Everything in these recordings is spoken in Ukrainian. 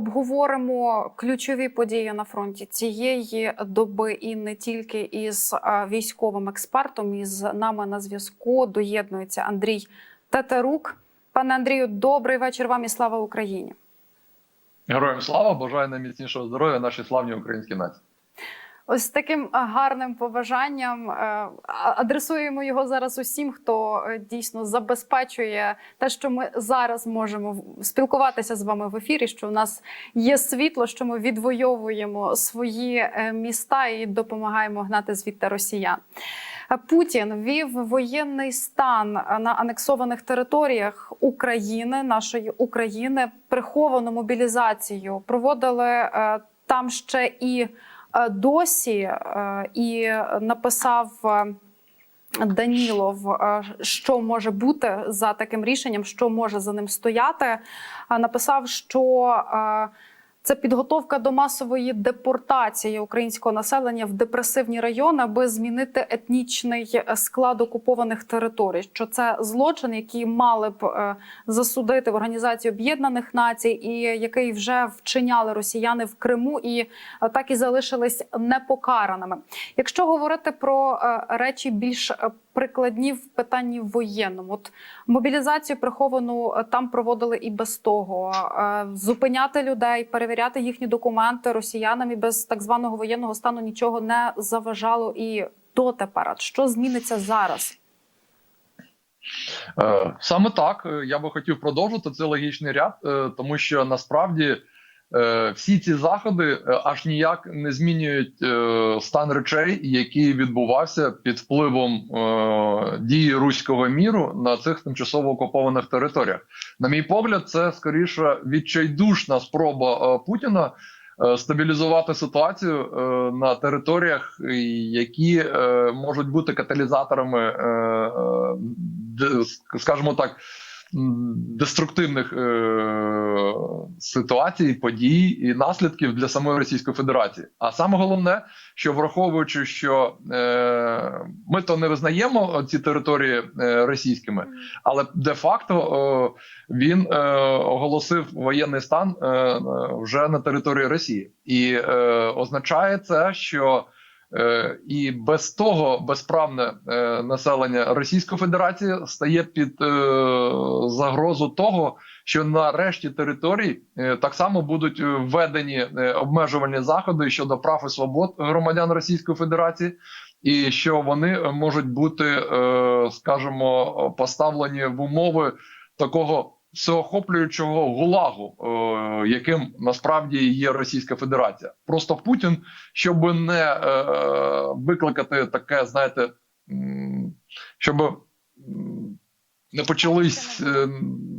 Обговоримо ключові події на фронті цієї доби і не тільки із військовим експертом. Із нами на зв'язку доєднується Андрій Тетерук. Пане Андрію, добрий вечір вам і слава Україні. Героям слава, бажаю найміцнішого здоров'я нашій славній українській нації. Ось таким гарним побажанням е, адресуємо його зараз усім, хто е, дійсно забезпечує те, що ми зараз можемо спілкуватися з вами в ефірі. Що у нас є світло, що ми відвоюємо свої е, міста і допомагаємо гнати звідти росіян. Е, Путін ввів воєнний стан е, на анексованих територіях України, нашої України, приховану мобілізацію. Проводили е, там ще і е, досі, е, і написав. е, Данілов, е, що може бути за таким рішенням, що може за ним стояти, написав, що е, це підготовка до масової депортації українського населення в депресивні райони, аби змінити етнічний склад окупованих територій. Що це злочин, який мали б е, засудити в Організації Об'єднаних Націй, і який вже вчиняли росіяни в Криму, і е, так і залишились непокараними. Якщо говорити про е, речі більш е, прикладні в питанні воєнному, от мобілізацію приховану е, там проводили і без того. Е, Зупиняти людей, перевіряти їхні документи росіянам і без так званого воєнного стану нічого не заважало і дотепер. От Що зміниться зараз? Е, Саме так я би хотів продовжити цей логічний ряд, тому що насправді всі ці заходи е, аж ніяк не змінюють е, стан речей, який відбувався під впливом е, дії руського міру на цих тимчасово окупованих територіях. На мій погляд, це скоріше відчайдушна спроба е, Путіна. е, Стабілізувати ситуацію е, на територіях, е, які е, можуть бути каталізаторами, е, е, скажімо так, деструктивних е, ситуацій, подій і наслідків для самої Російської Федерації. А саме головне, що враховуючи, що е, ми то не визнаємо ці території е, російськими, але де-факто е, він е, оголосив воєнний стан е, е, вже на території Росії, і е, означає це, що і без того безправне е, населення Російської Федерації стає під е, загрозу того, що на решті територій е, так само будуть е, введені е, обмежувальні заходи щодо прав і свобод громадян Російської Федерації. І що вони е, можуть бути, е, скажімо, поставлені в умови такого всеохоплюючого гулагу, е, яким насправді є Російська Федерація. Просто Путін, щоб не е, викликати таке, знаєте, щоб не почались, е,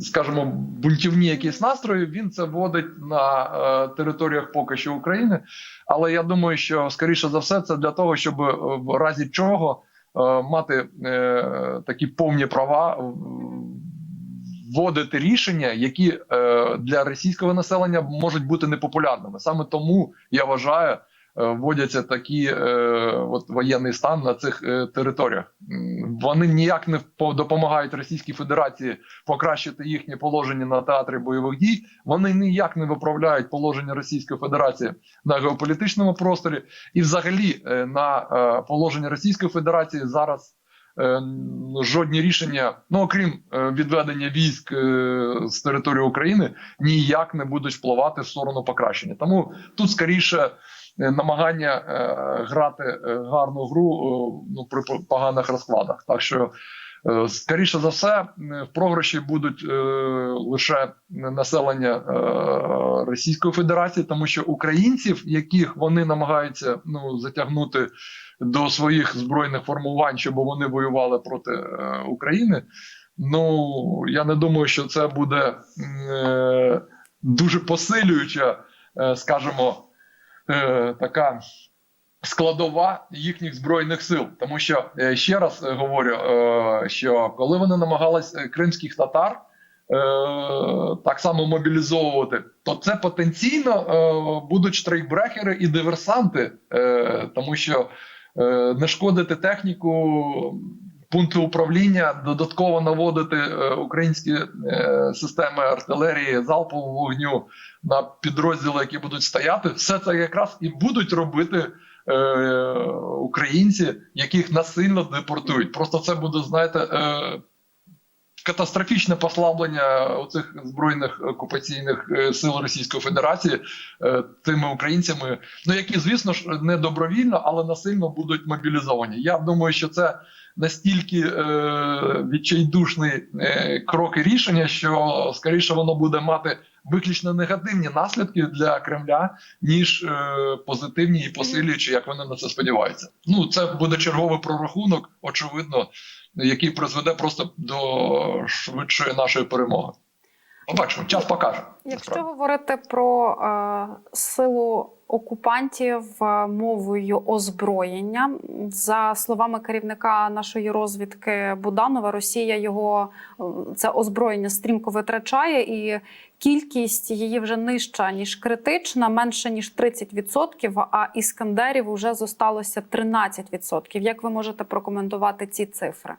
скажімо, бунтівні якісь настрої. Він це вводить на е, територіях поки що України. Але я думаю, що скоріше за все, це для того, щоб е, в разі чого мати такі повні права. Вводити рішення, які е, для російського населення можуть бути непопулярними. Саме тому я вважаю, е, вводяться такі е, от воєнний стан на цих е, територіях. Вони ніяк не по- допомагають Російській Федерації покращити їхнє положення на театрі бойових дій. Вони ніяк не виправляють положення Російської Федерації на геополітичному просторі, і взагалі е, на е, положення Російської Федерації зараз. Е, Жодні рішення, ну окрім е, відведення військ е, з території України, ніяк не будуть впливати в сторону покращення. Тому тут скоріше намагання грати гарну гру ну при поганих розкладах. Так що скоріше за все, е, в програші будуть е, лише населення е, Російської Федерації, тому що українців, яких вони намагаються ну затягнути до своїх збройних формувань, щоб вони воювали проти е, України. Ну я не думаю, що це буде е, дуже посилююча, е, скажімо, е, така складова їхніх збройних сил. Тому що е, ще раз е, говорю, е, що коли вони намагались кримських татар. Так само мобілізовувати, то це потенційно будуть штрейкбрехери і диверсанти, тому що не шкодити техніку пункти управління, додатково наводити українські системи артилерії залпового вогню на підрозділи, які будуть стояти, все це якраз і будуть робити е, українці, яких насильно депортують. Просто це буде, знаєте, е, катастрофічне послаблення цих збройних окупаційних е, сил Російської Федерації е, тими українцями, ну які, звісно ж, не добровільно, але насильно будуть мобілізовані. Я думаю, що це настільки е, відчайдушний е, крок і рішення, що скоріше воно буде мати виключно негативні наслідки для Кремля, ніж е, позитивні і посилюючі, як вони на це сподіваються. Ну це буде черговий прорахунок, очевидно, який призведе просто до швидшої нашої перемоги. Побачимо, час покаже. Якщо насправді. говорити про е, силу окупантів е, мовою озброєння, за словами керівника нашої розвідки Буданова, Росія його е, це озброєння стрімко витрачає, і кількість її вже нижча ніж критична, менше ніж 30%, а іскандерів вже зосталося 13%. Як ви можете прокоментувати ці цифри?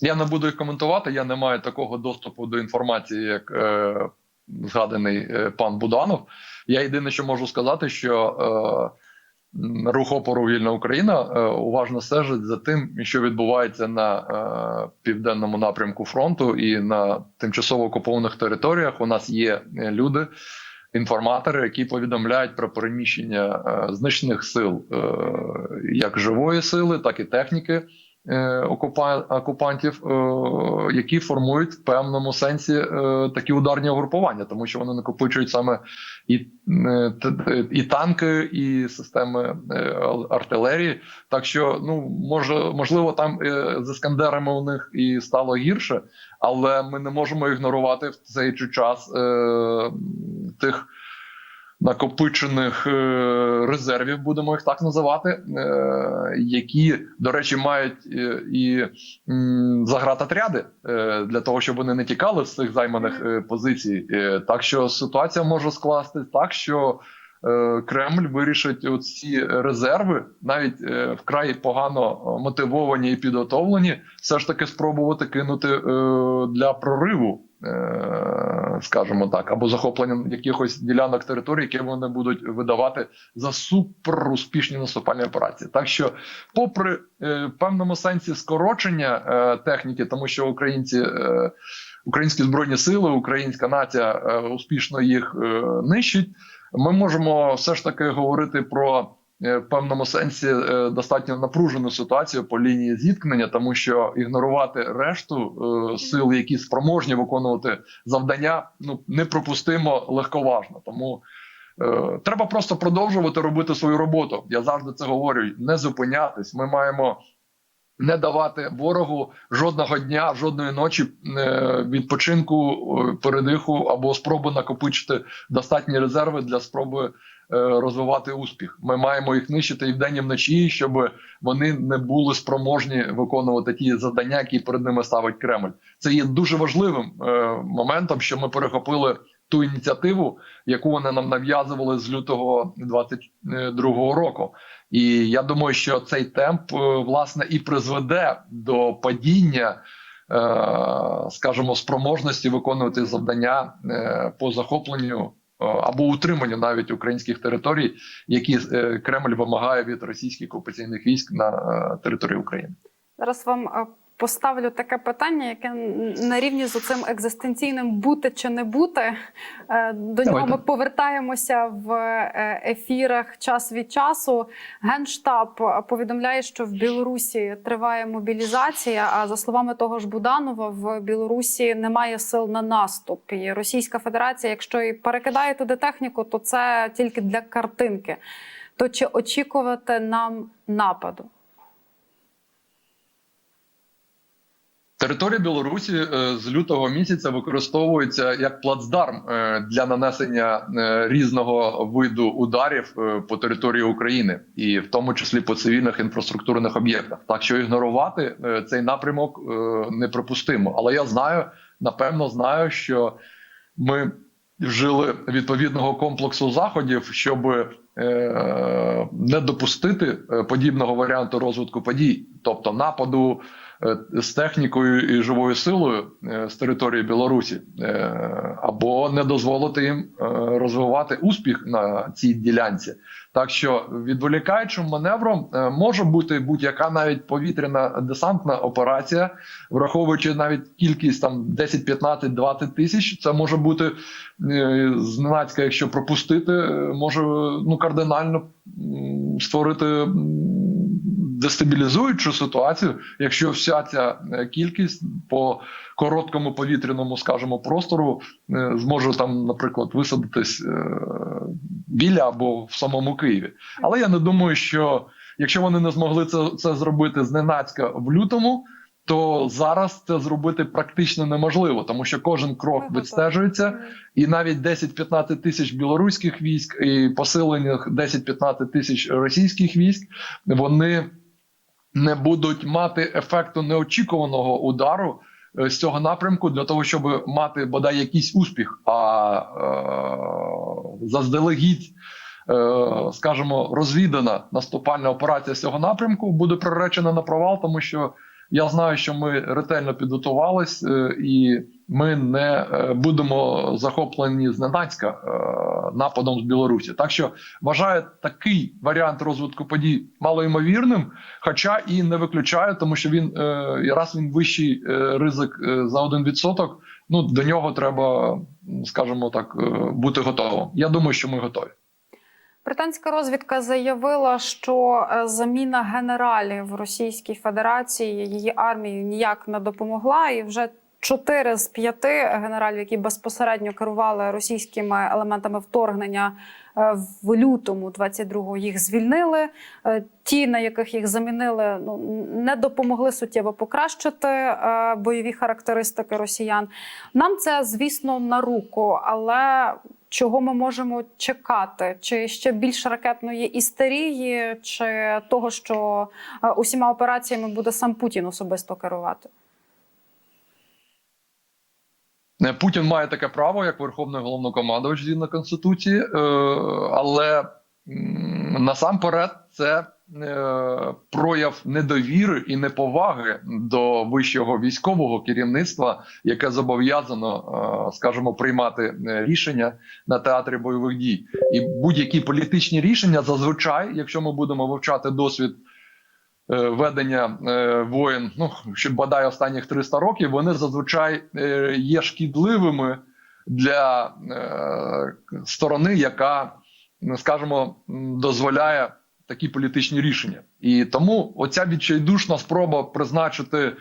Я не буду їх коментувати. Я не маю такого доступу до інформації, як е, згаданий е, пан Буданов. Я єдине, що можу сказати, що е, рух опору Вільна Україна е, уважно стежить за тим, що відбувається на е, південному напрямку фронту і на тимчасово окупованих територіях. У нас є е, люди. Інформатори, які повідомляють про переміщення значних сил, як живої сили, так і техніки окупантів, е, які формують в певному сенсі е, такі ударні угрупування, тому що вони накопичують саме і, е, і танки, і системи е, артилерії. Так що, ну може, можливо, там е, з іскандерами у них і стало гірше, але ми не можемо ігнорувати в цей час е, тих накопичених е, резервів, будемо їх так називати, е, які, до речі, мають е, і загратотряди для того, щоб вони не тікали з цих займаних позицій. Так що ситуація може скласти так, що Кремль вирішить ці резерви, навіть вкрай погано мотивовані і підготовлені, все ж таки спробувати кинути для прориву. Скажімо так, або захоплення якихось ділянок території, які вони будуть видавати за супер успішні наступальні операції. Так що, попри е, в певному сенсі скорочення е, техніки, тому що українці, е, українські збройні сили, українська нація успішно їх нищить, ми можемо все ж таки говорити про в певному сенсі е, достатньо напружену ситуацію по лінії зіткнення, тому що ігнорувати решту е, сил, які спроможні виконувати завдання, ну неприпустимо легковажно. Тому е, треба просто продовжувати робити свою роботу. Я завжди це говорю: не зупинятись. Ми маємо. Не давати ворогу жодного дня, жодної ночі е, відпочинку, е, передиху або спроби накопичити достатні резерви для спроби е, розвивати успіх. Ми маємо їх нищити і вдень, і вночі, щоб вони не були спроможні виконувати ті завдання, які перед ними ставить Кремль. Це є дуже важливим е, моментом, що ми перехопили ту ініціативу, яку вони нам нав'язували з лютого 22-го року. І я думаю, що цей темп е, власне і призведе до падіння. е, Скажімо, спроможності виконувати завдання е, по захопленню е, або утриманню навіть українських територій, які е, Кремль вимагає від російських окупаційних військ на е, території України. Зараз вам е, поставлю таке питання, яке на рівні з цим екзистенційним бути чи не бути. Е, До нього Давайте. ми повертаємося в е, ефірах час від часу. Генштаб е, повідомляє, що в Білорусі триває мобілізація. А за словами того ж Буданова, в Білорусі немає сил на наступ. І Російська Федерація, якщо і перекидає туди техніку, то це тільки для картинки. То чи очікувати нам нападу? Територія Білорусі е, з лютого місяця використовується як плацдарм е, для нанесення е, різного виду ударів по території України, і в тому числі по цивільних інфраструктурних об'єктах. Так що ігнорувати цей напрямок неприпустимо. Але я знаю, напевно, знаю, що ми вжили відповідного комплексу заходів, щоб не допустити подібного варіанту розвитку подій, тобто нападу з технікою і живою силою е, з території Білорусі, е, або не дозволити їм е, розвивати успіх на цій ділянці. Так що відволікаючим маневром е, може бути будь-яка навіть повітряна десантна операція, враховуючи навіть кількість там 10, 15, 20 тисяч. Це може бути е, зненацька, якщо пропустити, е, може ну кардинально створити дестабілізуючу ситуацію, якщо вся ця е, кількість по короткому повітряному, скажімо, простору е, зможе там, наприклад, висадитись е, біля або в самому Києві. Але я не думаю, що якщо вони не змогли це, це зробити зненацька в лютому. То зараз це зробити практично неможливо, тому що кожен крок відстежується, і навіть 10-15 тисяч білоруських військ і посилених 10-15 тисяч російських військ вони не будуть мати ефекту неочікуваного удару е, з цього напрямку для того, щоб мати бодай якийсь успіх. А е, заздалегідь, е, скажімо, розвідана наступальна операція з цього напрямку буде приречена на провал, тому що я знаю, що ми ретельно підготувались е, і ми не е, будемо захоплені зненацька е, нападом з Білорусі. Так що вважаю такий варіант розвитку подій малоймовірним, хоча і не виключаю, тому що він е, раз він вищий ризик за 1%, ну до нього треба, скажімо так, бути готовим. Я думаю, що ми готові. Британська розвідка заявила, що заміна генералів Російській Федерації її армії ніяк не допомогла, і вже чотири з п'яти генералів, які безпосередньо керували російськими елементами вторгнення е, в лютому 22-го, їх звільнили. Е, Ті, на яких їх замінили, ну не допомогли суттєво покращити е, бойові характеристики росіян. Нам це, звісно, на руку, але чого ми можемо чекати? Чи ще більш ракетної істерії, чи того, що е, усіма операціями буде сам Путін особисто керувати? Е, Путін має таке право, як Верховний головнокомандувач згідно Конституції, е, але насамперед це е, прояв недовіри і неповаги до вищого військового керівництва, яке зобов'язано, е, скажімо, приймати е, рішення на театрі бойових дій. І будь-які політичні рішення зазвичай, якщо ми будемо вивчати досвід. Е, Ведення е, воєн, ну що бодай останніх 300 років, вони зазвичай е, є шкідливими для сторони, яка, скажімо, дозволяє такі політичні рішення. І тому оця відчайдушна спроба призначити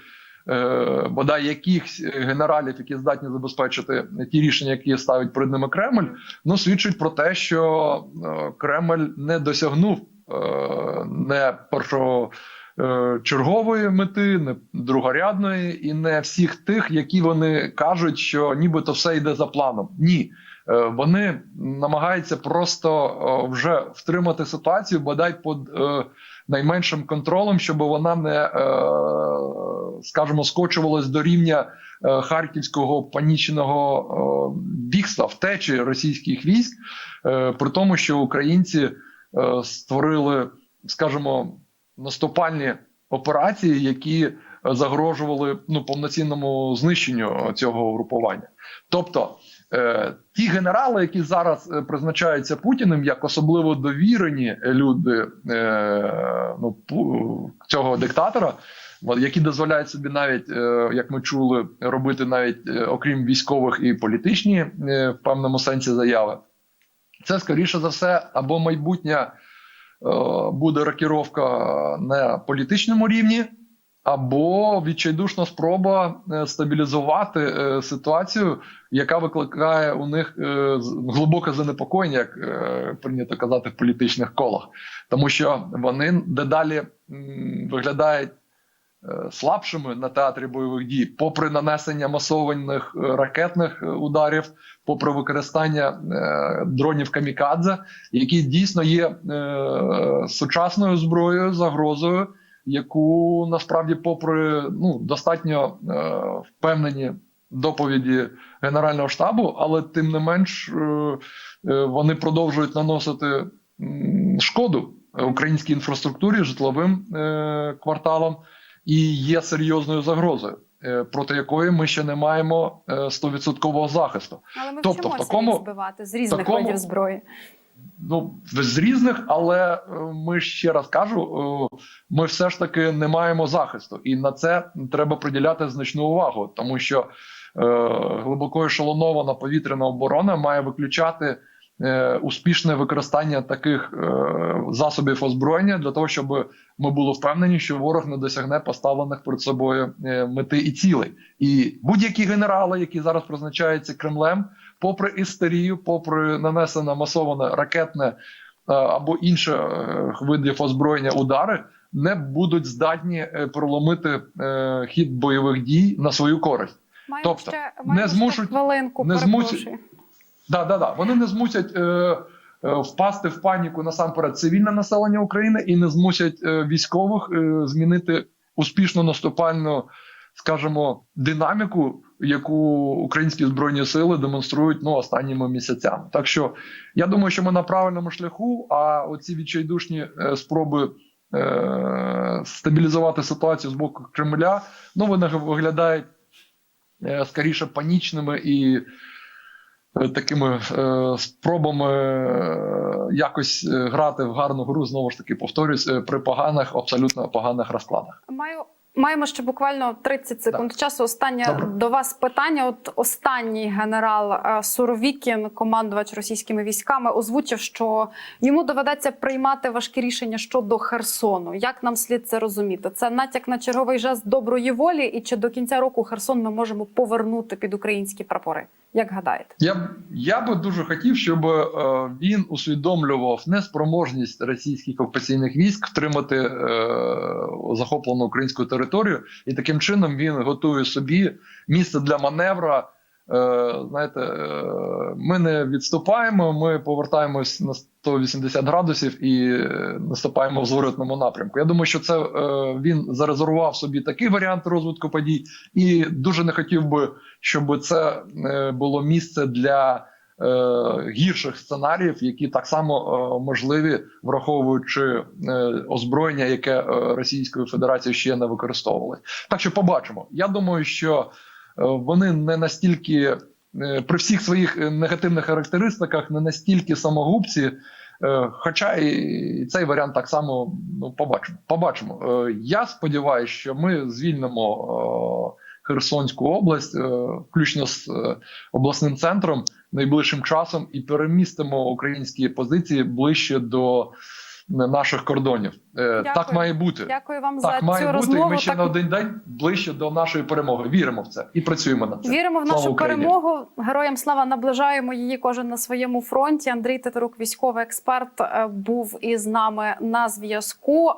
бодай якихось генералів, які здатні забезпечити ті рішення, які ставить перед ними Кремль, ну свідчить про те, що Кремль не досягнув не першого. е, мети, не другорядної, і не всіх тих, які вони кажуть, що нібито все йде за планом. Ні, Е, вони намагаються просто е, вже втримати ситуацію, бодай під е, найменшим контролем, щоб вона не, е, скажімо, скочувалась до рівня е, харківського панічного е, бігства, втечі російських військ, е, при тому, що українці е, створили, скажімо, наступальні операції, які загрожували ну повноцінному знищенню цього групування. Тобто е, ті генерали, які зараз е, призначаються Путіним як особливо довірені люди е, ну, цього диктатора, які дозволяють собі навіть, е, як ми чули, робити навіть е, окрім військових і політичні е, в певному сенсі заяви. Це скоріше за все або майбутня е, буде рокіровка на політичному рівні, або відчайдушна спроба е, стабілізувати е, ситуацію, яка викликає у них глибоке занепокоєння, як прийнято казати в політичних колах, тому що вони дедалі виглядають слабшими на театрі бойових дій, попри нанесення масованих е, ракетних е, ударів, попри використання е, дронів камікадзе, які дійсно є е, сучасною зброєю, загрозою, яку насправді, попри ну достатньо е, впевнені доповіді Генерального штабу, але тим не менш е, е, вони продовжують наносити шкоду українській інфраструктурі, житловим е, кварталам. І є серйозною загрозою, е, проти якої ми ще не маємо е, 100% захисту. Але ми Тобто в такому- збивати з різних такому- видів зброї. Ну, з різних, але е, ми ще раз кажу: ми все ж таки не маємо захисту, і на це треба приділяти значну увагу, тому що е, глибоко ешелонована повітряна оборона має виключати успішне використання таких е, засобів озброєння для того, щоб ми були впевнені, що ворог не досягне поставлених перед собою е, мети і цілей. І будь-які генерали, які зараз призначаються Кремлем, попри істерію, попри нанесене масоване ракетне е, або інше е, видів озброєння удари, не будуть здатні е, проломити е, хід бойових дій на свою користь. Маємо Тобто, ще, не маємо ще змушуть- хвилинку, не перепрошую. Да, да, да. Вони не змусять е, е, впасти в паніку насамперед цивільне населення України і не змусять е, військових е, змінити успішну наступальну, скажімо, динаміку, яку українські збройні сили демонструють ну останніми місяцями. Так що я думаю, що ми на правильному шляху. А оці відчайдушні е, спроби. е, Стабілізувати ситуацію з боку Кремля, ну вони виглядають е, скоріше панічними і такими е, спробами е, якось е, грати в гарну гру, знову ж таки повторюсь, е, при поганих, абсолютно поганих розкладах. Маю маємо ще буквально 30 секунд часу. Останнє Добре. до вас питання. От останній генерал е, Суровікін, командувач російськими військами, озвучив, що йому доведеться приймати важкі рішення щодо Херсону. Як нам слід це розуміти? Це натяк на черговий жест доброї волі, і чи до кінця року Херсон ми можемо повернути під українські прапори? Як гадаєте? Я я би дуже хотів, щоб е, він усвідомлював неспроможність російських окупаційних військ втримати е, захоплену українську територію, і таким чином він готує собі місце для маневра. Е, знаєте, е, ми не відступаємо, ми повертаємось на 180 градусів і е, наступаємо в зворотному напрямку. Я думаю, що це він зарезервував собі такий варіант розвитку подій, і дуже не хотів би, щоб це було місце для гірших сценаріїв, які так само можливі, враховуючи озброєння, яке Російською Федерацією ще не використовували. Так що побачимо. Я думаю, що вони не настільки е, при всіх своїх е, негативних характеристиках, не настільки самогубці. Е, Хоча і цей варіант так само ну побачимо. Побачимо. Е, Я сподіваюся, що ми звільнимо е, Херсонську область, е, включно з е, обласним центром найближчим часом, і перемістимо українські позиції ближче до е, наших кордонів. Дякую. Так має бути. Дякую вам Так за має цю бути, і ми ще Так на один день ближче до нашої перемоги. Віримо в це і працюємо на це. Віримо в Слава нашу Україні! перемогу. Героям слава наближаємо її кожен на своєму фронті. Андрій Тетерук, військовий експерт, е, був із нами на зв'язку.